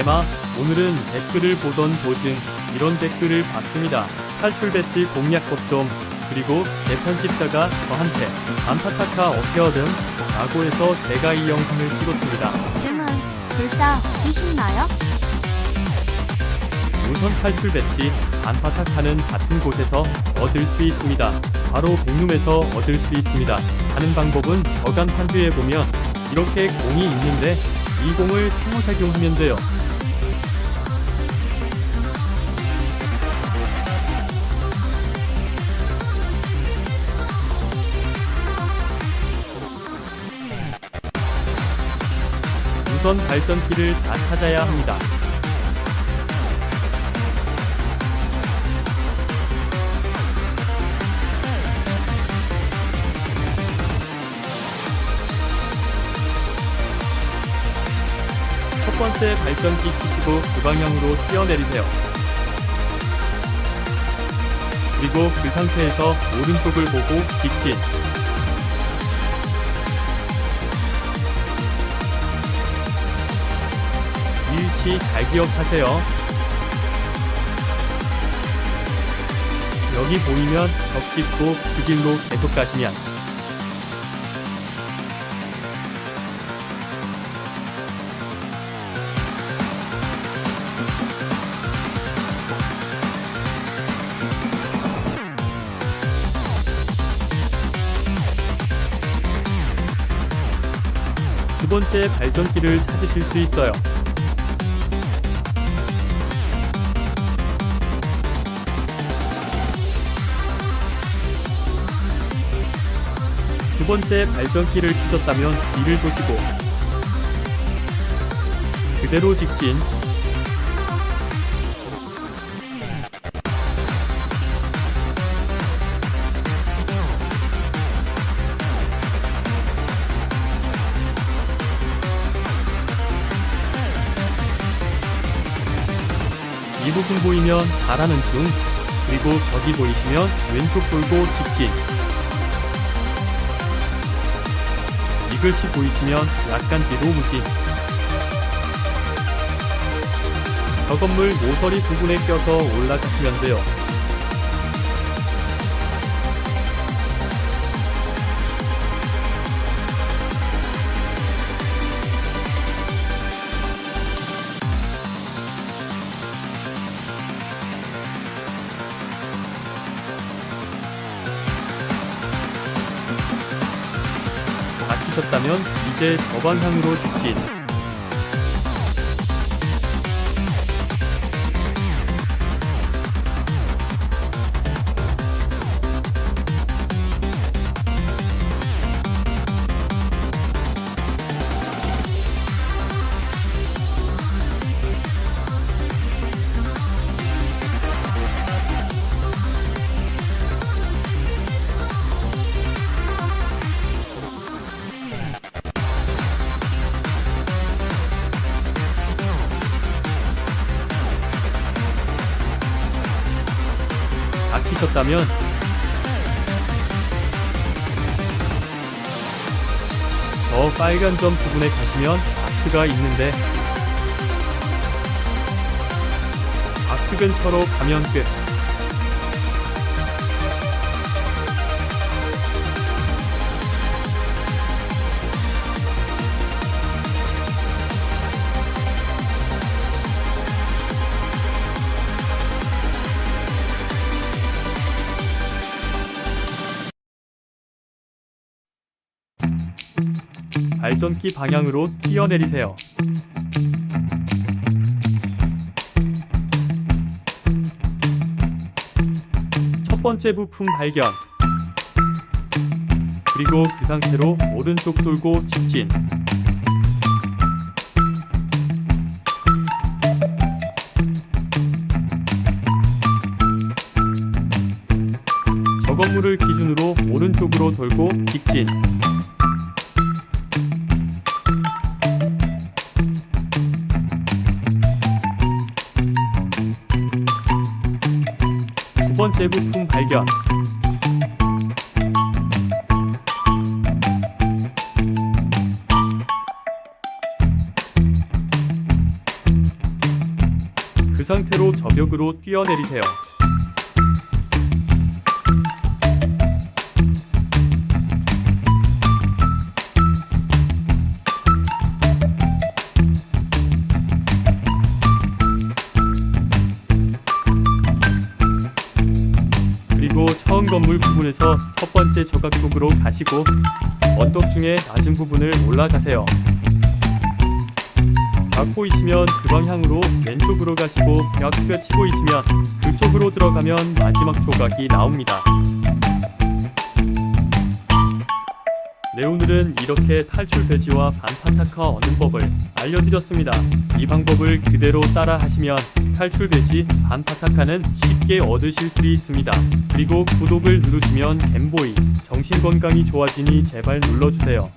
개마, 오늘은 댓글을 보던 도중 이런 댓글을 봤습니다. 탈출 배치 공략 법좀 그리고 재편집자가 저한테 안타타카 어떻게하든 라고 해서 제가 이 영상을 찍었습니다. 질문. 보기 쉽나요? 우선 탈출 배치 안타타카는 같은 곳에서 얻을 수 있습니다. 바로 공룸에서 얻을 수 있습니다. 하는 방법은 저간 판뷰에 보면 이렇게 공이 있는데 이 공을 상호작용하면 돼요. 우선 발전기를 다 찾아야 합니다. 첫 번째 발전기 켜시고 그 방향으로 뛰어내리세요. 그리고 그 상태에서 오른쪽을 보고 직진. 이 위치 잘 기억하세요. 여기 보이면 적 짚고 그 길로 계속 가시면 두 번째 발전기를 찾으실 수 있어요. 번째 발전기를 켜셨다면 뒤를 보시고 그대로 직진. 이 부분 보이면 잘하는 중 그리고 벽이 보이시면 왼쪽 돌고 직진 이 글씨 보이시면 약간 뒤로 무시 저 건물 모서리 부분에 껴서 올라가시면 돼요 막히셨다면 이제 저 방향으로 직진 막히셨다면 저 빨간 점 부분에 가시면 박스가 있는데 박스 근처로 가면 끝. 발전기 방향으로 뛰어내리세요. 첫 번째 부품 발견. 그리고 그 상태로 오른쪽 돌고 직진. 저 건물을 기준으로 오른쪽으로 돌고 직진. 번째 부품 발견. 상태로 저벽으로 뛰어내리세요. 건물 부분에서 첫 번째 저각 쪽으로 가시고 언덕 중에 낮은 부분을 올라가세요. 벽 보이시면 그 방향으로 왼쪽으로 가시고 벽 펼치고 있으면 그쪽으로 들어가면 마지막 조각이 나옵니다. 네 오늘은 이렇게 탈출 배지와 반파타카 얻는 법을 알려드렸습니다. 이 방법을 그대로 따라 하시면 탈출 배지 반파타카는 쉽게 얻으실 수 있습니다. 그리고 구독을 누르시면 갬보이 정신 건강이 좋아지니 제발 눌러주세요.